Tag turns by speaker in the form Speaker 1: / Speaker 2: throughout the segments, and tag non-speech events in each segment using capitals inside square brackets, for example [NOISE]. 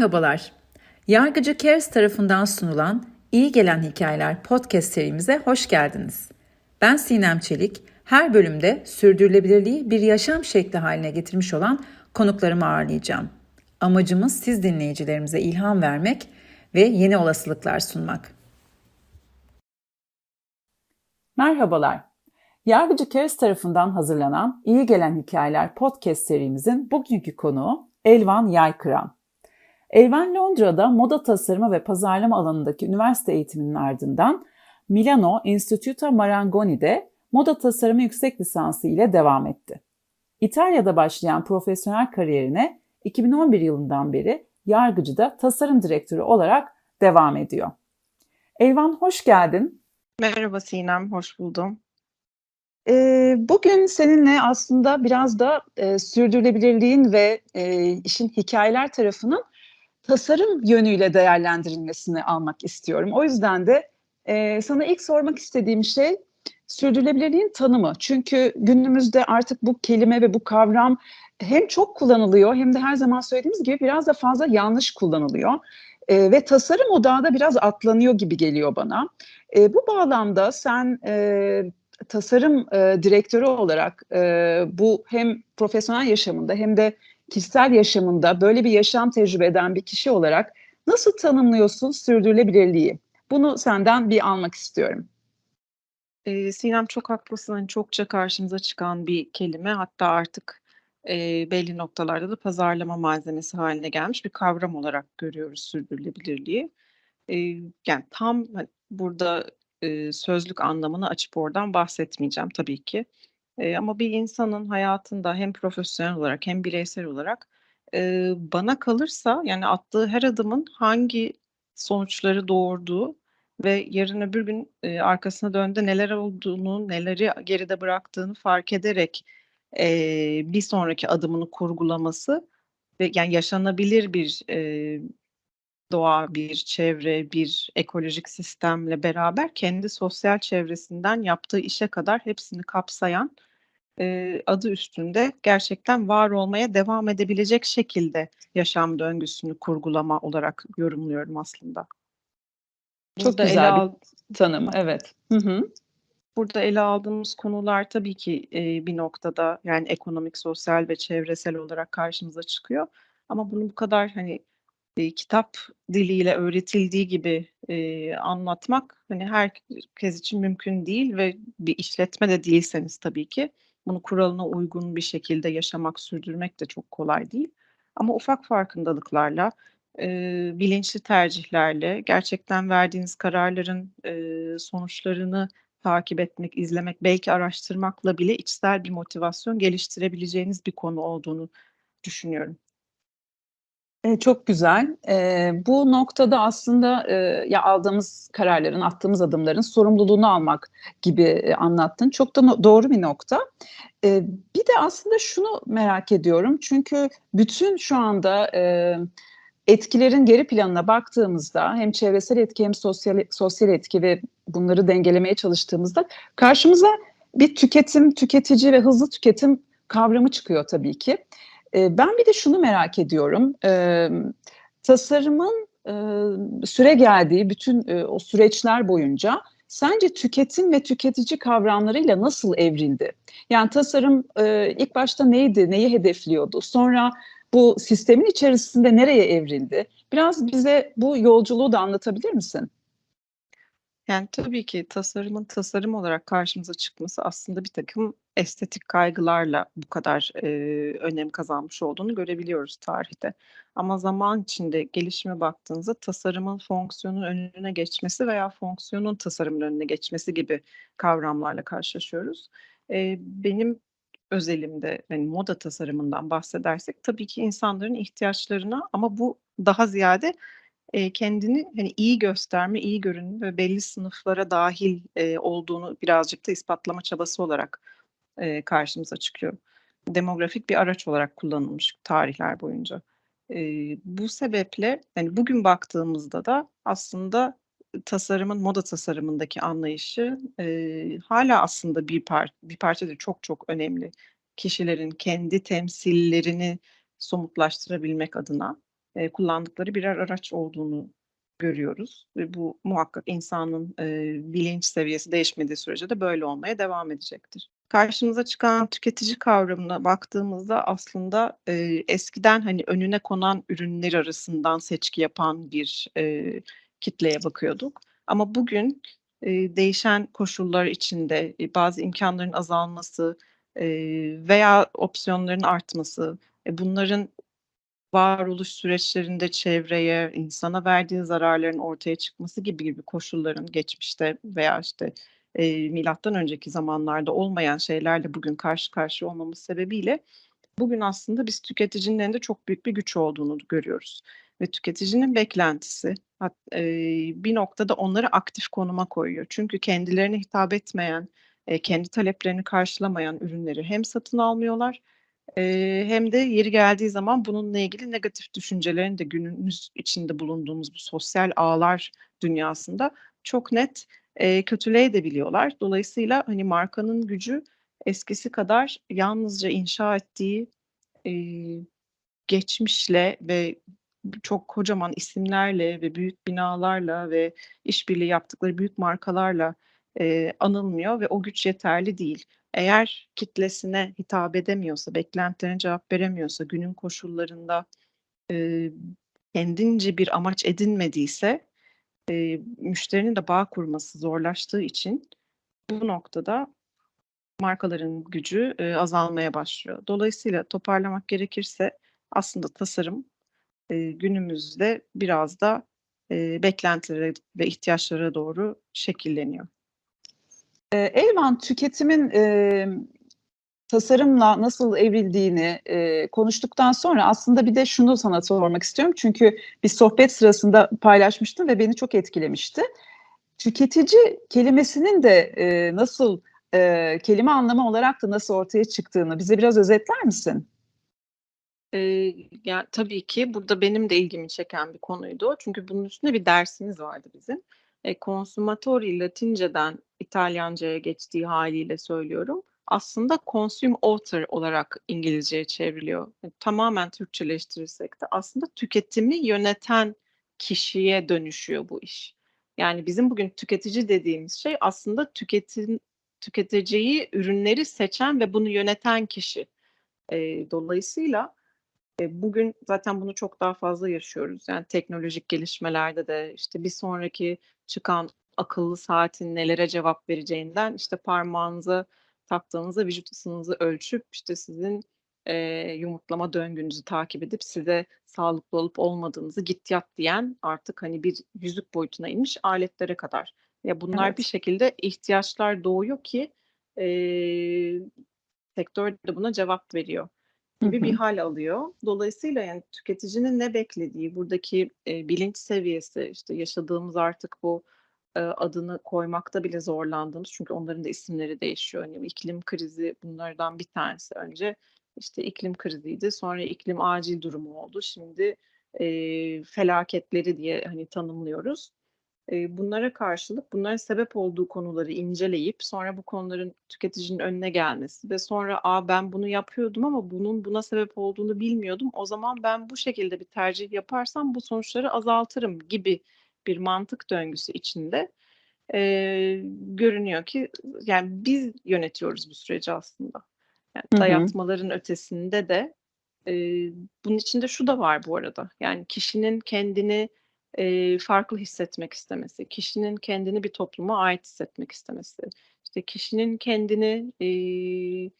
Speaker 1: Merhabalar. Yargıcı Cares tarafından sunulan İyi Gelen Hikayeler podcast serimize hoş geldiniz. Ben Sinem Çelik. Her bölümde sürdürülebilirliği bir yaşam şekli haline getirmiş olan konuklarımı ağırlayacağım. Amacımız siz dinleyicilerimize ilham vermek ve yeni olasılıklar sunmak. Merhabalar. Yargıcı Cares tarafından hazırlanan İyi Gelen Hikayeler podcast serimizin bugünkü konuğu Elvan Yaykıran. Elvan Londra'da moda tasarımı ve pazarlama alanındaki üniversite eğitiminin ardından Milano Instituto Marangoni'de moda tasarımı yüksek lisansı ile devam etti. İtalya'da başlayan profesyonel kariyerine 2011 yılından beri Yargıcı'da tasarım direktörü olarak devam ediyor. Elvan hoş geldin.
Speaker 2: Merhaba Sinem, hoş buldum.
Speaker 3: Ee, bugün seninle aslında biraz da e, sürdürülebilirliğin ve e, işin hikayeler tarafının tasarım yönüyle değerlendirilmesini almak istiyorum. O yüzden de e, sana ilk sormak istediğim şey sürdürülebilirliğin tanımı. Çünkü günümüzde artık bu kelime ve bu kavram hem çok kullanılıyor hem de her zaman söylediğimiz gibi biraz da fazla yanlış kullanılıyor. E, ve tasarım odağı da biraz atlanıyor gibi geliyor bana. E, bu bağlamda sen e, tasarım e, direktörü olarak e, bu hem profesyonel yaşamında hem de kişisel yaşamında böyle bir yaşam tecrübe eden bir kişi olarak nasıl tanımlıyorsun sürdürülebilirliği? Bunu senden bir almak istiyorum.
Speaker 2: Ee, Sinem çok haklısın. Hani çokça karşımıza çıkan bir kelime. Hatta artık e, belli noktalarda da pazarlama malzemesi haline gelmiş bir kavram olarak görüyoruz sürdürülebilirliği. E, yani tam hani, burada e, sözlük anlamını açıp oradan bahsetmeyeceğim tabii ki. Ama bir insanın hayatında hem profesyonel olarak hem bireysel olarak e, bana kalırsa yani attığı her adımın hangi sonuçları doğurduğu ve yarın öbür gün e, arkasına döndüğünde neler olduğunu, neleri geride bıraktığını fark ederek e, bir sonraki adımını kurgulaması ve yani yaşanabilir bir e, doğa, bir çevre, bir ekolojik sistemle beraber kendi sosyal çevresinden yaptığı işe kadar hepsini kapsayan e, adı üstünde gerçekten var olmaya devam edebilecek şekilde yaşam döngüsünü kurgulama olarak yorumluyorum aslında.
Speaker 3: Çok
Speaker 2: Burada
Speaker 3: güzel
Speaker 2: al-
Speaker 3: bir tanım, evet. Hı hı.
Speaker 2: Burada ele aldığımız konular tabii ki e, bir noktada yani ekonomik, sosyal ve çevresel olarak karşımıza çıkıyor. Ama bunu bu kadar hani e, kitap diliyle öğretildiği gibi e, anlatmak hani herkes için mümkün değil ve bir işletme de değilseniz tabii ki bunu kuralına uygun bir şekilde yaşamak, sürdürmek de çok kolay değil. Ama ufak farkındalıklarla, e, bilinçli tercihlerle gerçekten verdiğiniz kararların e, sonuçlarını takip etmek, izlemek, belki araştırmakla bile içsel bir motivasyon geliştirebileceğiniz bir konu olduğunu düşünüyorum.
Speaker 3: E, çok güzel. E, bu noktada aslında e, ya aldığımız kararların, attığımız adımların sorumluluğunu almak gibi e, anlattın. Çok da no- doğru bir nokta. E, bir de aslında şunu merak ediyorum. Çünkü bütün şu anda e, etkilerin geri planına baktığımızda hem çevresel etki hem sosyal sosyal etki ve bunları dengelemeye çalıştığımızda karşımıza bir tüketim, tüketici ve hızlı tüketim kavramı çıkıyor tabii ki. Ben bir de şunu merak ediyorum. Tasarımın süre geldiği bütün o süreçler boyunca sence tüketim ve tüketici kavramlarıyla nasıl evrildi? Yani tasarım ilk başta neydi, neyi hedefliyordu? Sonra bu sistemin içerisinde nereye evrildi? Biraz bize bu yolculuğu da anlatabilir misin?
Speaker 2: Yani tabii ki tasarımın tasarım olarak karşımıza çıkması aslında bir takım estetik kaygılarla bu kadar e, önem kazanmış olduğunu görebiliyoruz tarihte. Ama zaman içinde gelişime baktığınızda tasarımın fonksiyonun önüne geçmesi veya fonksiyonun tasarımın önüne geçmesi gibi kavramlarla karşılaşıyoruz. E, benim özelimde yani moda tasarımından bahsedersek tabii ki insanların ihtiyaçlarına ama bu daha ziyade kendini, hani, iyi gösterme, iyi görünme ve belli sınıflara dâhil, eee, olduğunu birazcık da ispatlama çabası olarak, eee, karşımıza çıkıyor. Demografik bir araç olarak kullanılmış tarihler boyunca. Eee, bu sebeple, hani, bugün baktığımızda da aslında, tasarımın, moda tasarımındaki anlayışı, eee, hâlâ aslında bir par bir parça değil, çok çok önemli. Kişilerin kendi temsillerini somutlaştırabilmek adına. eee, kullandıkları birer araç olduğunu görüyoruz ve bu muhakkak insanın, eee, bilinç seviyesi değişmediği sürece de böyle olmaya devam edecektir. Karşımıza çıkan tüketici kavramına baktığımızda aslında, eee, eskiden, hani, önüne konan ürünler arasından seçki yapan bir, eee, kitleye bakıyorduk. Ama bugün, eee, değişen koşullar içinde, eee, bazı imkânların azalması, eee, veya opsiyonların artması, e, bunların varoluş süreçlerinde çevreye, insana verdiği zararların ortaya çıkması gibi gibi koşulların geçmişte veya, işte, eee, milattan önceki zamanlarda olmayan şeylerle bugün karşı karşıya olmamız sebebiyle bugün aslında biz tüketicinin elinde çok büyük bir güç olduğunu görüyoruz ve tüketicinin beklentisi bir noktada onları aktif konuma koyuyor. Çünkü kendilerine hitap etmeyen, kendi taleplerini karşılamayan ürünleri hem satın almıyorlar, hem de yeri geldiği zaman bununla ilgili negatif düşüncelerini de günümüz içinde bulunduğumuz bu sosyal ağlar dünyasında çok net, eee, kötüleyebiliyorlar. Dolayısıyla, hani, markanın gücü eskisi kadar yalnızca inşa ettiği, eee, geçmişle ve çok kocaman isimlerle ve büyük binalarla ve işbirliği yaptıkları büyük markalarla, eee, anılmıyor ve o güç yeterli değil. Eğer kitlesine hitap edemiyorsa, beklentilerine cevap veremiyorsa, günün koşullarında, eee, kendince bir amaç edinmediyse, eee, müşterinin de bağ kurması zorlaştığı için bu noktada markaların gücü, eee, azalmaya başlıyor. Dolayısıyla toparlamak gerekirse aslında tasarım, eee, günümüzde biraz da, eee, beklentilere ve ihtiyaçlara doğru şekilleniyor.
Speaker 3: Elvan tüketimin, emm, tasarımla nasıl evrildiğini, eee, konuştuktan sonra aslında bir de şunu sana sormak istiyorum. Çünkü bir sohbet sırasında paylaşmıştın ve beni çok etkilemişti. Tüketici kelimesinin de, eee, nasıl, eee, kelime anlamı olarak da nasıl ortaya çıktığını bize biraz özetler misin?
Speaker 2: Eee, ya, tabii ki burada benim de ilgimi çeken bir konuydu. Çünkü bunun üstünde bir dersimiz vardı bizim. Eee, consumatori Latinceden İtalyancaya geçtiği hâliyle söylüyorum. Aslında consume author olarak İngilizceye çevriliyor. Hani, tamamen Türkçeleştirirsek de aslında tüketimi yöneten kişiye dönüşüyor bu iş. Yani bizim bugün tüketici dediğimiz şey aslında tüketim tüketeceği ürünleri seçen ve bunu yöneten kişi. Eee, dolayısıyla, eee, bugün zaten bunu çok daha fazla yaşıyoruz. Yani teknolojik gelişmelerde de, işte, bir sonraki çıkan akıllı saatin nelere cevap vereceğinden, işte, parmağınıza taktığınızda vücut ısınızı ölçüp, işte, sizin, eee, yumurtlama döngünüzü takip edip size sağlıklı olup olmadığınızı git yat diyen artık, hani, bir yüzük boyutuna inmiş aletlere kadar. Ya, bunlar bir
Speaker 3: Evet.
Speaker 2: şekilde ihtiyaçlar doğuyor ki, eee, sektör de buna cevap veriyor gibi bir hâl alıyor. Dolayısıyla, yani, tüketicinin ne beklediği, buradaki, eee, bilinç seviyesi, işte, yaşadığımız artık bu, eee, adını koymakta bile zorlandığımız çünkü onların da isimleri değişiyor. Hani, iklim krizi bunlardan bir tanesi. Önce, işte, iklim kriziydi, sonra iklim acil durumu oldu. Şimdi, eee, felaketleri diye, hani, tanımlıyoruz. Eee, bunlara karşılık bunların sebep olduğu konuları inceleyip sonra bu konuların tüketicinin önüne gelmesi ve sonra, "A, ben bunu yapıyordum ama bunun buna sebep olduğunu bilmiyordum. O zaman ben bu şekilde bir tercih yaparsam bu sonuçları azaltırım." gibi bir mantık döngüsü içinde, eee, görünüyor ki, yani, biz yönetiyoruz bu süreci aslında. Yani,
Speaker 3: Hı hı.
Speaker 2: dayatmaların ötesinde de, eee, bunun içinde şu da var bu arada, yani, kişinin kendini, eee, farklı hissetmek istemesi, kişinin kendini bir topluma ait hissetmek istemesi, işte, kişinin kendini, eee,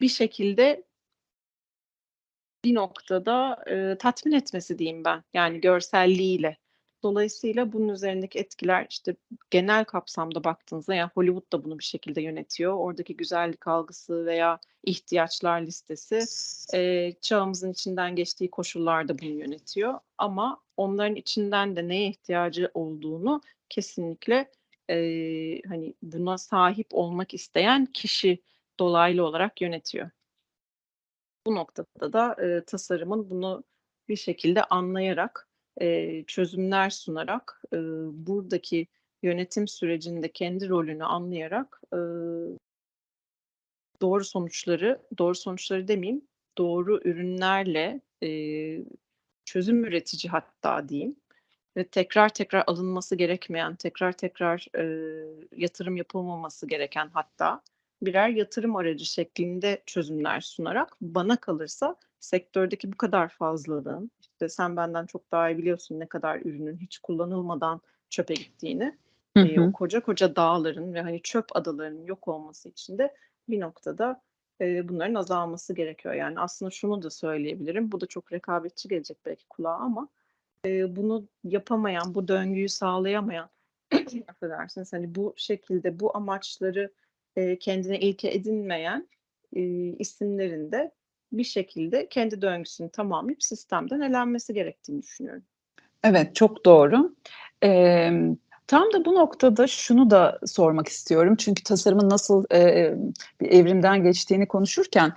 Speaker 2: bir şekilde bir noktada, eee, tatmin etmesi diyeyim ben, yani, görselliğiyle. Dolayısıyla bunun üzerindeki etkiler, işte, genel kapsamda baktığınızda, yani, Hollywood da bunu bir şekilde yönetiyor. Oradaki güzellik algısı veya ihtiyaçlar listesi, eee, çağımızın içinden geçtiği koşullar da bunu yönetiyor ama onların içinden de neye ihtiyacı olduğunu kesinlikle, eee, hani, buna sahip olmak isteyen kişi dolaylı olarak yönetiyor. Bu noktada da, eee, tasarımın bunu bir şekilde anlayarak, eee, çözümler sunarak, ııı, buradaki yönetim sürecinde kendi rolünü anlayarak, ııı doğru sonuçları, doğru sonuçları demeyeyim, doğru ürünlerle, eee, çözüm üretici hatta diyeyim ve tekrar tekrar alınması gerekmeyen, tekrar tekrar, eee, yatırım yapılmaması gereken hatta birer yatırım aracı şeklinde çözümler sunarak bana kalırsa sektördeki bu kadar fazlalığın, işte, sen benden çok daha iyi biliyorsun ne kadar ürünün hiç kullanılmadan çöpe gittiğini.
Speaker 3: Hı
Speaker 2: Eee, o
Speaker 3: hı.
Speaker 2: koca koca dağların ve, hani, çöp adalarının yok olması için de bir noktada, eee, bunların azalması gerekiyor. Yani, aslında şunu da söyleyebilirim, bu da çok rekabetçi gelecek belki kulağa ama, eee, bunu yapamayan, bu döngüyü sağlayamayan, [CLEARS THROAT] affedersiniz, hani, bu şekilde bu amaçları, eee, kendine ilke edinmeyen, eee, isimlerin de bir şekilde kendi döngüsünü tamamlayıp sistemden elenmesi gerektiğini düşünüyorum.
Speaker 3: Evet, çok doğru. Emm, tam da bu noktada şunu da sormak istiyorum. Çünkü tasarımın nasıl, eee, bir evrimden geçtiğini konuşurken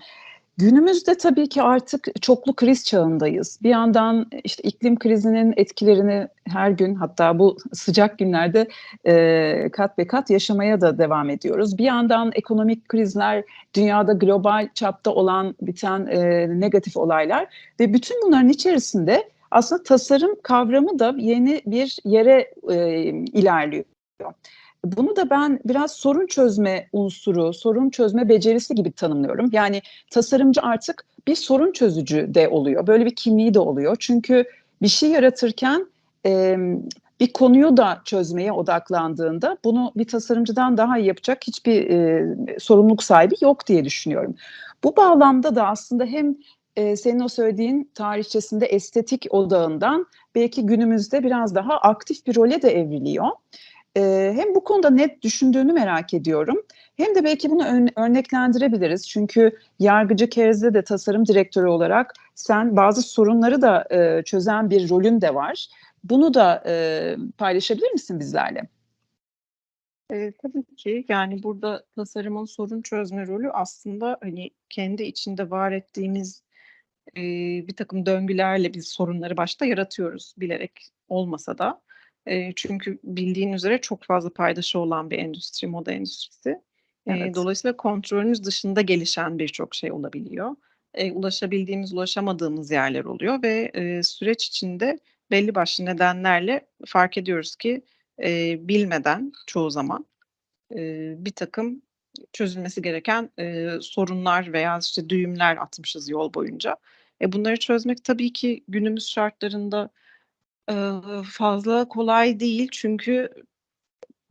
Speaker 3: günümüzde tabii ki artık çoklu kriz çağındayız. Bir yandan, işte, iklim krizinin etkilerini her gün hatta bu sıcak günlerde, eee, kat be kat yaşamaya da devam ediyoruz. Bir yandan ekonomik krizler, dünyada global çapta olan biten, eee, negatif olaylar ve bütün bunların içerisinde aslında tasarım kavramı da yeni bir yere, eee, ilerliyor. Bunu da ben biraz sorun çözme unsuru, sorun çözme becerisi gibi tanımlıyorum. Yani tasarımcı artık bir sorun çözücü de oluyor. Böyle bir kimliği de oluyor. Çünkü bir şey yaratırken, emm, bir konuyu da çözmeye odaklandığında bunu bir tasarımcıdan daha iyi yapacak hiçbir, eee, sorumluluk sahibi yok diye düşünüyorum. Bu bağlamda da aslında hem, eee, senin o söylediğin tarihçesinde estetik odağından belki günümüzde biraz daha aktif bir role de evriliyor. Eee, hem bu konuda ne düşündüğünü merak ediyorum hem de belki bunu ön örneklendirebiliriz. Çünkü Yargıcı Kerz'de de tasarım direktörü olarak sen bazı sorunları da, eee, çözen bir rolün de var. Bunu da, eee, paylaşabilir misin bizlerle?
Speaker 2: Eee, tabii ki. Yani, burada tasarımın sorun çözme rolü aslında, hani, kendi içinde var ettiğimiz, eee, birtakım döngülerle biz sorunları başta yaratıyoruz bilerek olmasa da. Eee, çünkü bildiğin üzere çok fazla paydaşı olan bir endüstri, moda endüstrisi.
Speaker 3: Evet.
Speaker 2: dolayısıyla kontrolümüz dışında gelişen birçok şey olabiliyor. Eee, ulaşabildiğimiz, ulaşamadığımız yerler oluyor ve, eee, süreç içinde belli başlı nedenlerle fark ediyoruz ki, eee, bilmeden çoğu zaman, eee, birtakım çözülmesi gereken, eee, sorunlar veya, işte, düğümler atmışız yol boyunca. E, bunları çözmek tabii ki günümüz şartlarında, ııı, fazla kolay değil. Çünkü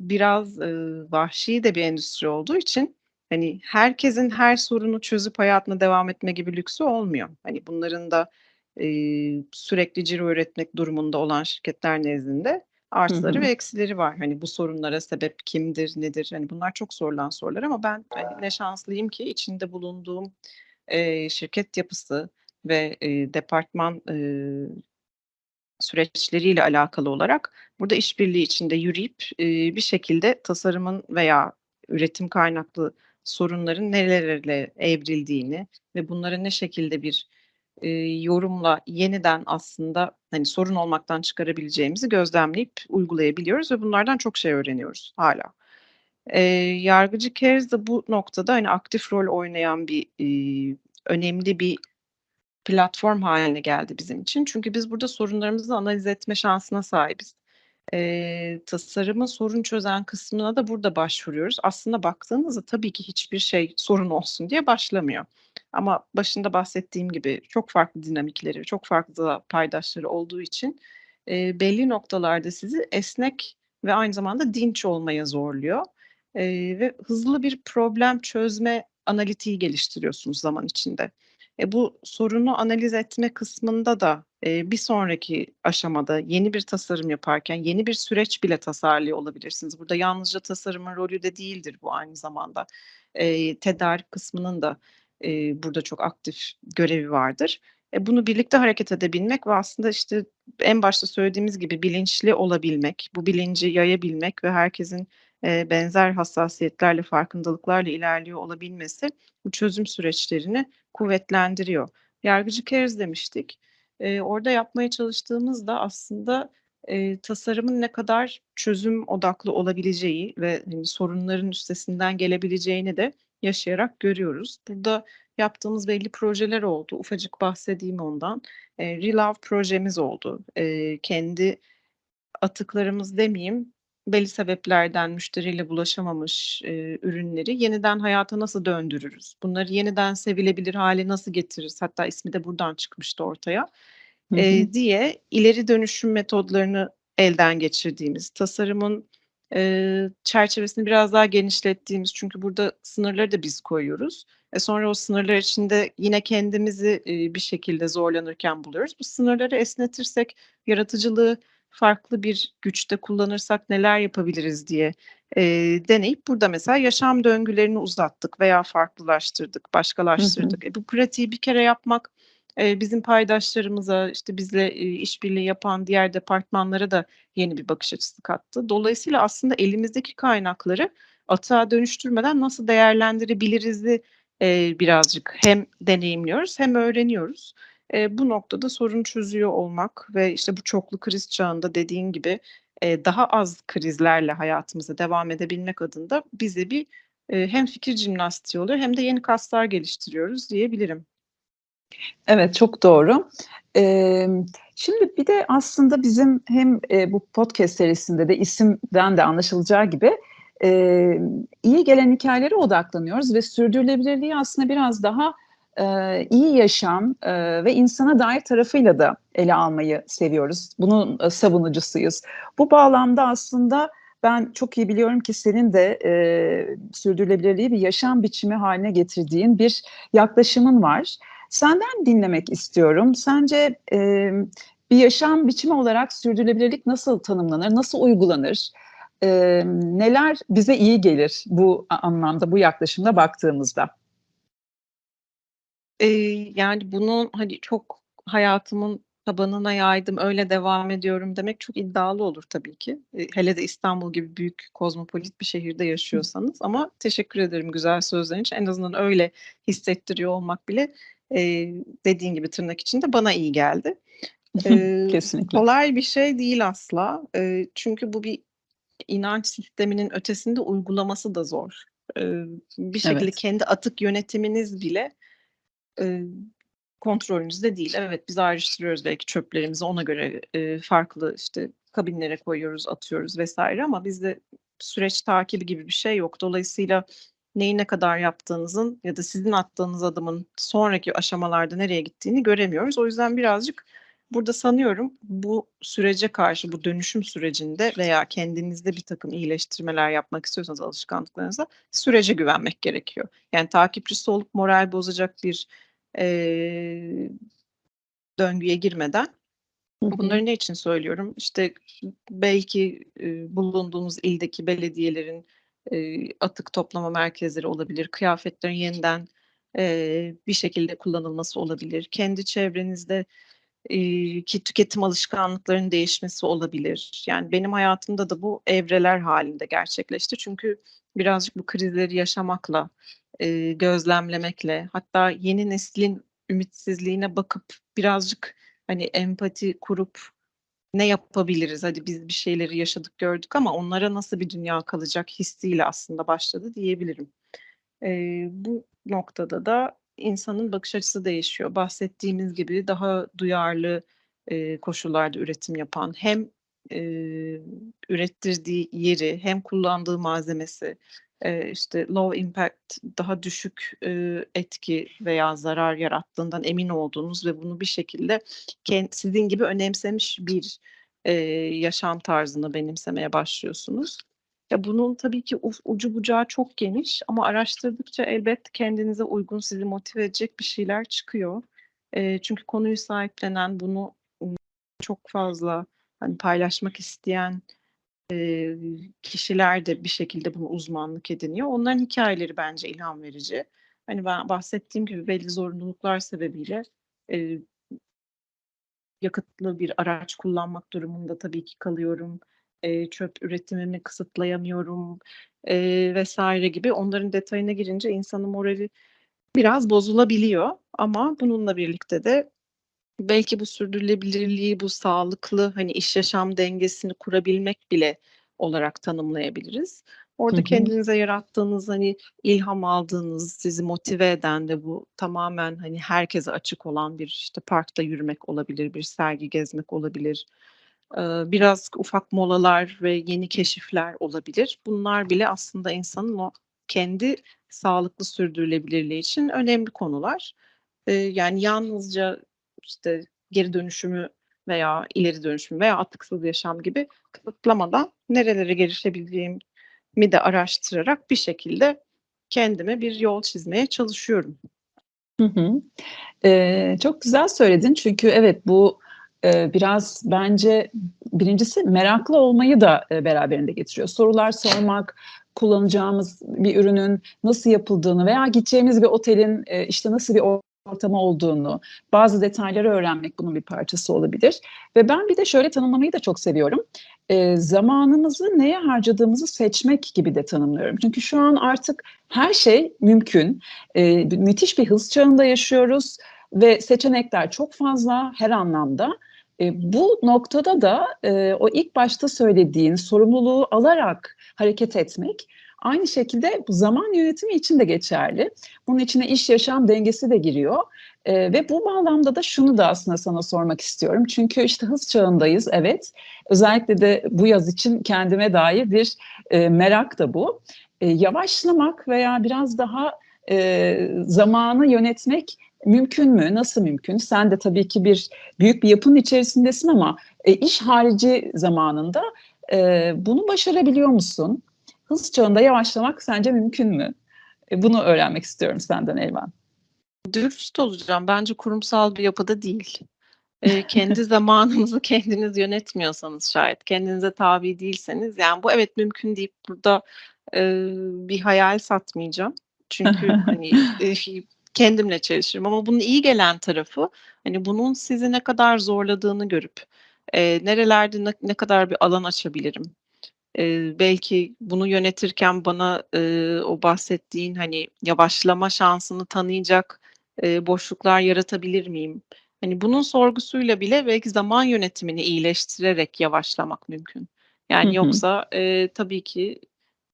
Speaker 2: biraz, ııı, vahşi de bir endüstri olduğu için, hani, herkesin her sorunu çözüp hayatına devam etme gibi lüksü olmuyor. Hani, bunların da, eee, sürekli ciro üretmek durumunda olan şirketler nezdinde
Speaker 3: Hı
Speaker 2: artıları
Speaker 3: hı.
Speaker 2: ve eksileri var. Hani, bu sorunlara sebep kimdir, nedir? Hani, bunlar çok sorulan sorular ama ben, hani, ne şanslıyım ki içinde bulunduğum, eee, şirket yapısı ve, eee, departman, eee, süreçleriyle alakalı olarak burada işbirliği içinde yürüyüp, eee, bir şekilde tasarımın veya üretim kaynaklı sorunların nerelere evrildiğini ve bunları ne şekilde bir, eee, yorumla yeniden aslında, hani, sorun olmaktan çıkarabileceğimizi gözlemleyip uygulayabiliyoruz ve bunlardan çok şey öğreniyoruz hâlâ. Eee, Yargıcı Kerz de bu noktada, hani, aktif rol oynayan bir, iii, önemli bir platform hâline geldi bizim için. Çünkü biz burada sorunlarımızı analiz etme şansına sahibiz. Eee, tasarımın sorun çözen kısmına da burada başvuruyoruz. Aslında baktığınızda tabii ki hiçbir şey sorun olsun diye başlamıyor. Ama başında bahsettiğim gibi çok farklı dinamikleri, çok farklı da paydaşları olduğu için, eee, belli noktalarda sizi esnek ve aynı zamanda dinç olmaya zorluyor, eee, ve hızlı bir problem çözme analitiği geliştiriyorsunuz zaman içinde. E, bu sorunu analiz etme kısmında da, eee, bir sonraki aşamada yeni bir tasarım yaparken yeni bir süreç bile tasarlıyor olabilirsiniz. Burada yalnızca tasarımın rolü de değildir bu aynı zamanda. Eee, tedarik kısmının da, eee, burada çok aktif görevi vardır. E, bunu birlikte hareket edebilmek ve aslında, işte, en başta söylediğimiz gibi bilinçli olabilmek, bu bilinci yayabilmek ve herkesin, benzer hassasiyetlerle, farkındalıklarla ilerliyor olabilmesi bu çözüm süreçlerini kuvvetlendiriyor. Yargıcı Kerz demiştik. Eee, orada yapmaya çalıştığımız da aslında, eee, tasarımın ne kadar çözüm odaklı olabileceği ve, hani, sorunların üstesinden gelebileceğini de yaşayarak görüyoruz. Burada yaptığımız belli projeler oldu. Ufacık bahsedeyim ondan. Eee, Relove projemiz oldu. Eee, kendi atıklarımız demeyeyim, belli sebeplerden müşteriyle bulaşamamış, eee, ürünleri yeniden hayata nasıl döndürürüz? Bunları yeniden sevilebilir hâle nasıl getiririz? Hatta ismi de buradan çıkmıştı ortaya,
Speaker 3: Hı hı.
Speaker 2: eee, diye ileri dönüşüm metodlarını elden geçirdiğimiz, tasarımın, eee, çerçevesini biraz daha genişlettiğimiz çünkü burada sınırları da biz koyuyoruz. E, sonra o sınırlar içinde yine kendimizi, eee, bir şekilde zorlanırken buluyoruz. Bu sınırları esnetirsek, yaratıcılığı farklı bir güçte kullanırsak neler yapabiliriz diye, eee, deneyip burada mesela yaşam döngülerini uzattık veya farklılaştırdık,
Speaker 3: Hı hı.
Speaker 2: başkalaştırdık. E, bu pratiği bir kere yapmak, eee, bizim paydaşlarımıza, işte, bizle, eee, işbirliği yapan diğer departmanlara da yeni bir bakış açısı kattı. Dolayısıyla aslında elimizdeki kaynakları atığa dönüştürmeden nasıl değerlendirebiliriz'i, eee, birazcık hem deneyimliyoruz hem öğreniyoruz. Eee, bu noktada sorun çözüyor olmak ve, işte, bu çoklu kriz çağında dediğin gibi, eee, daha az krizlerle hayatımıza devam edebilmek adında bize bir, eee, hem fikir jimnastiği oluyor hem de yeni kaslar geliştiriyoruz diyebilirim.
Speaker 3: Evet, çok doğru. Emm, şimdi bir de aslında bizim hem, eee, bu podcast serisinde de isimden de anlaşılacağı gibi, emm, iyi gelen hikâyelere odaklanıyoruz ve sürdürülebilirliği aslında biraz daha, eee, iyi yaşam, eee, ve insana dair tarafıyla da ele almayı seviyoruz. Bunun, eee, savunucusuyuz. Bu bağlamda aslında ben çok iyi biliyorum ki senin de, eee, sürdürülebilirliği bir yaşam biçimi hâline getirdiğin bir yaklaşımın var. Senden dinlemek istiyorum. Sence, emm, bir yaşam biçimi olarak sürdürülebilirlik nasıl tanımlanır, nasıl uygulanır? Emm, neler bize iyi gelir bu anlamda, bu yaklaşımda baktığımızda?
Speaker 2: Eee, yani, bunu, hani, çok hayatımın tabanına yaydım, öyle devam ediyorum demek çok iddialı olur tabii ki. Eee, hele de İstanbul gibi büyük kozmopolit bir şehirde yaşıyorsanız ama teşekkür ederim güzel sözlerin için. En azından öyle hissettiriyor olmak bile, eee, dediğin gibi tırnak içinde bana iyi geldi. [LAUGHS] Eee,
Speaker 3: Kesinlikle.
Speaker 2: kolay bir şey değil asla. Eee, çünkü bu bir inanç sisteminin ötesinde uygulaması da zor. Eee, bir şekilde
Speaker 3: Evet.
Speaker 2: kendi atık yönetiminiz bile, eee, kontrolünüzde değil. Evet, biz ayrıştırıyoruz belki çöplerimizi ona göre, eee, farklı, işte, kabinlere koyuyoruz, atıyoruz vs. ama bizde süreç takibi gibi bir şey yok. Dolayısıyla neyi ne kadar yaptığınızın ya da sizin attığınız adımın sonraki aşamalarda nereye gittiğini göremiyoruz. O yüzden birazcık burada sanıyorum bu sürece karşı, bu dönüşüm sürecinde veya kendinizde birtakım iyileştirmeler yapmak istiyorsanız alışkanlıklarınızda sürece güvenmek gerekiyor. Yani takipçisi olup moral bozacak bir, eee, döngüye girmeden bunları ne için söylüyorum? İşte, belki, eee, bulunduğumuz ildeki belediyelerin, eee, atık toplama merkezleri olabilir, kıyafetlerin yeniden, eee, bir şekilde kullanılması olabilir, kendi çevrenizde eee, ki tüketim alışkanlıklarının değişmesi olabilir. Yani, benim hayatımda da bu evreler hâlinde gerçekleşti. Çünkü birazcık bu krizleri yaşamakla, eee, gözlemlemekle hatta yeni neslin ümitsizliğine bakıp birazcık, hani, empati kurup ne yapabiliriz? Hadi biz bir şeyleri yaşadık, gördük ama onlara nasıl bir dünya kalacak hissiyle aslında başladı diyebilirim. Eee, bu noktada da insanın bakış açısı değişiyor. Bahsettiğimiz gibi daha duyarlı, eee, koşullarda üretim yapan hem, eee, ürettirdiği yeri hem kullandığı malzemesi, eee, işte, low impact daha düşük, etki veya zarar yarattığından emin olduğunuz ve bunu bir şekilde sizin gibi önemsemiş bir, yaşam tarzını benimsemeye başlıyorsunuz. Ya, bunun tabii ki ucu bucağı çok geniş ama araştırdıkça elbet kendinize uygun, sizi motive edecek bir şeyler çıkıyor. Çünkü konuyu sahiplenen, bunu, çok fazla, hani, paylaşmak isteyen, kişiler de bir şekilde bunu uzmanlık ediniyor. Onların hikâyeleri bence ilham verici. Hani, ben bahsettiğim gibi belli zorunluluklar sebebiyle, eee yakıtlı bir araç kullanmak durumunda tabii ki kalıyorum. Eee, çöp üretimimi kısıtlayamıyorum, eee, vs. gibi. Onların detayına girince insanın morali biraz bozulabiliyor ama bununla birlikte de belki bu sürdürülebilirliği, bu sağlıklı, hani, iş yaşam dengesini kurabilmek bile olarak tanımlayabiliriz. Orada
Speaker 3: Hı hı.
Speaker 2: kendinize yarattığınız, hani, ilham aldığınız, sizi motive eden ve bu tamamen, hani, herkese açık olan bir, işte, parkta yürümek olabilir, bir sergi gezmek olabilir. Biraz ufak molalar ve yeni keşifler olabilir. Bunlar bile aslında insanın o kendi sağlıklı sürdürülebilirliği için önemli konular. Yani yalnızca, işte, geri dönüşümü veya ileri dönüşümü veya atıksız yaşam gibi kısıtlamadan nerelere gelişebileceğimi de araştırarak bir şekilde kendime bir yol çizmeye çalışıyorum.
Speaker 3: Hı hı. Eee, çok güzel söyledin çünkü evet bu, eee, biraz bence birincisi meraklı olmayı da, eee, beraberinde getiriyor. Sorular sormak, kullanacağımız bir ürünün nasıl yapıldığını veya gideceğimiz bir otelin, eee, işte, nasıl bir ortamı olduğunu, bazı detayları öğrenmek bunun bir parçası olabilir ve ben bir de şöyle tanımlamayı da çok seviyorum. Eee, zamanımızı neye harcadığımızı seçmek gibi de tanımlıyorum. Çünkü şu an artık her şey mümkün. Eee, müthiş bir hız çağında yaşıyoruz ve seçenekler çok fazla her anlamda. Eee, bu noktada da, eee, o ilk başta söylediğin sorumluluğu alarak hareket etmek aynı şekilde zaman yönetimi için de geçerli. Bunun içine iş yaşam dengesi de giriyor, eee, ve bu bağlamda da şunu da aslında sana sormak istiyorum. Çünkü, işte, hız çağındayız, evet. Özellikle de bu yaz için kendime dair bir, eee, merak da bu. Eee, yavaşlamak veya biraz daha, eee, zamanı yönetmek mümkün mü? Nasıl mümkün? Sen de tabii ki bir büyük bir yapının içerisindesin ama, eee, iş harici zamanında, eee, bunu başarabiliyor musun? Hız çağında yavaşlamak sence mümkün mü? Eee, bunu öğrenmek istiyorum senden Elvan.
Speaker 2: Dürüst olacağım, bence kurumsal bir yapıda değil. Eee, kendi [LAUGHS] zamanınızı kendiniz yönetmiyorsanız şayet, kendinize tabi değilseniz, yani, bu evet mümkün deyip burada, eee, bir hayal satmayacağım. Çünkü, [LAUGHS] hani, eee, kendimle çelişirim ama bunun iyi gelen tarafı, hani, bunun sizi ne kadar zorladığını görüp, eee, nerelerde ne ne kadar bir alan açabilirim, eee, belki bunu yönetirken bana, eee, o bahsettiğin, hani, yavaşlama şansını tanıyacak, eee, boşluklar yaratabilir miyim? Hani, bunun sorgusuyla bile belki zaman yönetimini iyileştirerek yavaşlamak mümkün.
Speaker 3: Hı
Speaker 2: Yani,
Speaker 3: hı.
Speaker 2: yoksa, eee, tabii ki,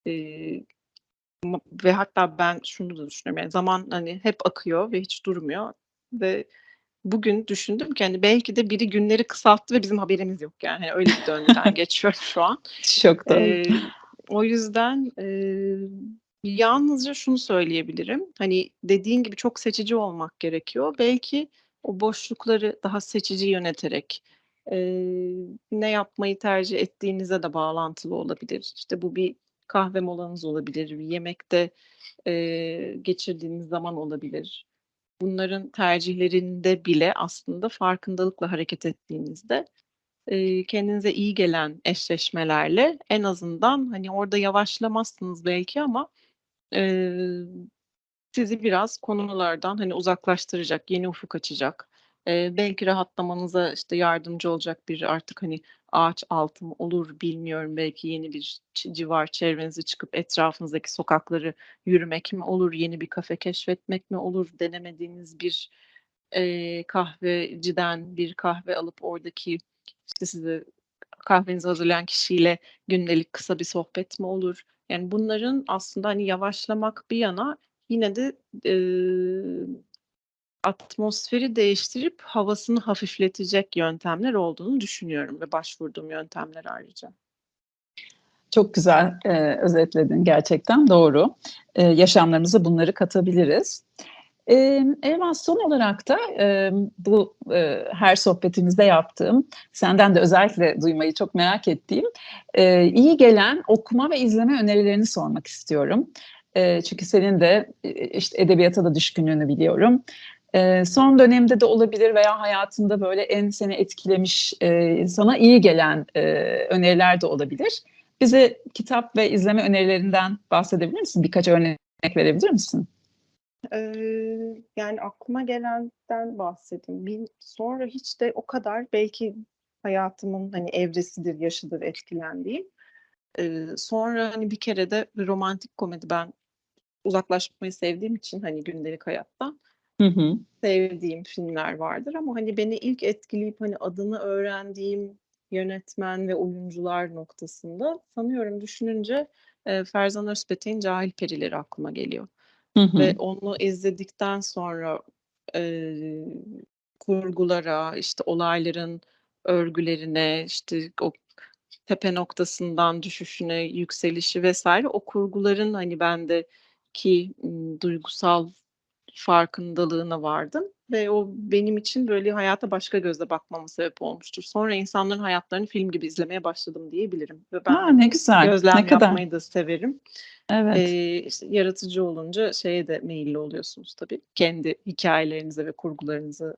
Speaker 2: eee, ve hatta ben şunu da düşünüyorum, yani, zaman, hani, hep akıyor ve hiç durmuyor ve bugün düşündüm ki, hani, belki de biri günleri kısalttı ve bizim haberimiz yok, yani, hani, öyle bir döngüden [LAUGHS] geçiyorum şu an.
Speaker 3: Çok doğru.
Speaker 2: Eee, o yüzden, eee, yalnızca şunu söyleyebilirim, hani, dediğin gibi çok seçici olmak gerekiyor. Belki o boşlukları daha seçici yöneterek, eee, ne yapmayı tercih ettiğinizle de bağlantılı olabilir. İşte, bu bir kahve molanız olabilir, bir yemekte, eee, geçirdiğiniz zaman olabilir. Bunların tercihlerinde bile aslında farkındalıkla hareket ettiğinizde, eee, kendinize iyi gelen eşleşmelerle en azından, hani, orada yavaşlamazsınız belki ama, eee, sizi biraz konulardan, hani, uzaklaştıracak, yeni ufuk açacak, belki rahatlamanıza, işte, yardımcı olacak bir artık, hani, ağaç altı mı olur bilmiyorum, belki yeni bir civar çevrenize çıkıp etrafınızdaki sokakları yürümek mi olur, yeni bir kafe keşfetmek mi olur, denemediğiniz bir, eee, kahveciden bir kahve alıp oradaki, işte, size kahvenizi hazırlayan kişiyle gündelik kısa bir sohbet mi olur? Yani, bunların aslında, hani, yavaşlamak bir yana yine de, eee, atmosferi değiştirip havasını hafifletecek yöntemler olduğunu düşünüyorum ve başvurduğum yöntemler ayrıca.
Speaker 3: Çok güzel, eee, özetledin gerçekten doğru. Eee, yaşamlarımıza bunları katabiliriz. Emm, Elvan son olarak da, emm, bu, eee, her sohbetimizde yaptığım, senden de özellikle duymayı çok merak ettiğim, eee, iyi gelen okuma ve izleme önerilerini sormak istiyorum. Eee, çünkü senin de, eee, işte, edebiyata da düşkünlüğünü biliyorum. Eee, son dönemde de olabilir veya hayatında böyle en seni etkilemiş, eee, sana iyi gelen, eee, öneriler de olabilir. Bize kitap ve izleme önerilerinden bahsedebilir misin? Birkaç örnek verebilir misin?
Speaker 2: Eee, yani, aklıma gelenden bahsedeyim. Bir sonra hiç de o kadar belki hayatımın, hani, evresidir, yaşıdır etkilendiğim. Eee, sonra, hani, bir kere de romantik komedi ben uzaklaşmayı sevdiğim için, hani, gündelik hayattan,
Speaker 3: Hı hı.
Speaker 2: sevdiğim filmler vardır ama, hani, beni ilk etkileyip, hani, adını öğrendiğim yönetmen ve oyuncular noktasında sanıyorum düşününce, eee, Ferzan Özpetek'in Cahil Perileri aklıma geliyor.
Speaker 3: Hı hı.
Speaker 2: Ve onu izledikten sonra, eee, kurgulara, işte, olayların örgülerine, işte, o tepe noktasından düşüşüne, yükselişi vs. o kurguların, hani, bendeki, duygusal farkındalığına vardım ve o benim için, böyle, hayata başka gözle bakmama sebep olmuştur. Sonra insanların hayatlarını film gibi izlemeye başladım diyebilirim ve ben,
Speaker 3: A, ne güzel,
Speaker 2: gözlem
Speaker 3: ne kadar
Speaker 2: yapmayı da severim.
Speaker 3: Evet.
Speaker 2: Eee, işte, yaratıcı olunca şeye de meyilli oluyorsunuz tabii. Kendi hikâyelerinize ve kurgularınızı,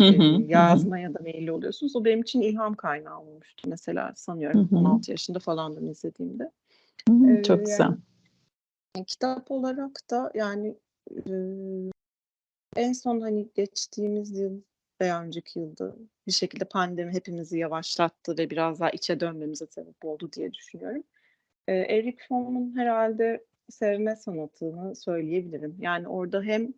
Speaker 3: Hı hı, hı hı.
Speaker 2: yazmaya da meyilli oluyorsunuz. O benim için ilham kaynağı olmuştu mesela
Speaker 3: Hı
Speaker 2: sanıyorum
Speaker 3: hı.
Speaker 2: 16 yaşında falandım izlediğimde.
Speaker 3: Hımm,
Speaker 2: Eee,
Speaker 3: çok güzel.
Speaker 2: yani, kitap olarak da, yani, ııı, en son, hani, geçtiğimiz yıl veya önceki yılda bir şekilde pandemi hepimizi yavaşlattı ve biraz daha içe dönmemize sebep oldu diye düşünüyorum. Eee, Erich Fromm'un herhâlde Sevme Sanatı'nı söyleyebilirim. Yani, orada hem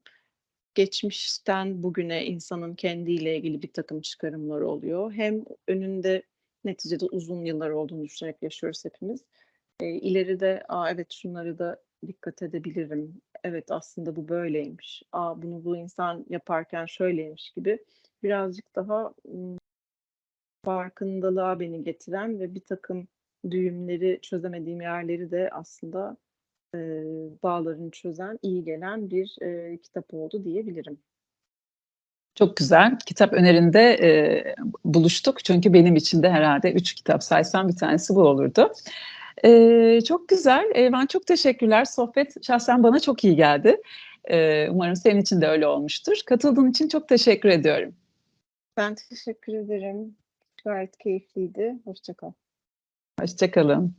Speaker 2: geçmişten bugüne insanın kendiyle ilgili birtakım çıkarımları oluyor hem önünde neticede uzun yıllar olduğunu düşünerek yaşıyoruz hepimiz. Eee, ileride, "A, evet şunlara da dikkat edebilirim. Evet, aslında bu böyleymiş. A, bunu bu insan yaparken şöyleymiş." gibi birazcık daha, farkındalığa beni getiren ve birtakım düğümleri çözemediğim yerleri de aslında, eee, bağlarını çözen, iyi gelen bir, eee, kitap oldu diyebilirim.
Speaker 3: Çok güzel. Kitap önerinde, eee, buluştuk. Çünkü benim için de herhâlde 3 kitap saysam bir tanesi bu olurdu. Eee, çok güzel. Eee, ben çok teşekkürler. Sohbet şahsen bana çok iyi geldi. Eee, umarım senin için de öyle olmuştur. Katıldığın için çok teşekkür ediyorum.
Speaker 2: Ben teşekkür ederim. Gayet keyifliydi. Hoşça kal.
Speaker 3: Hoşça kalın.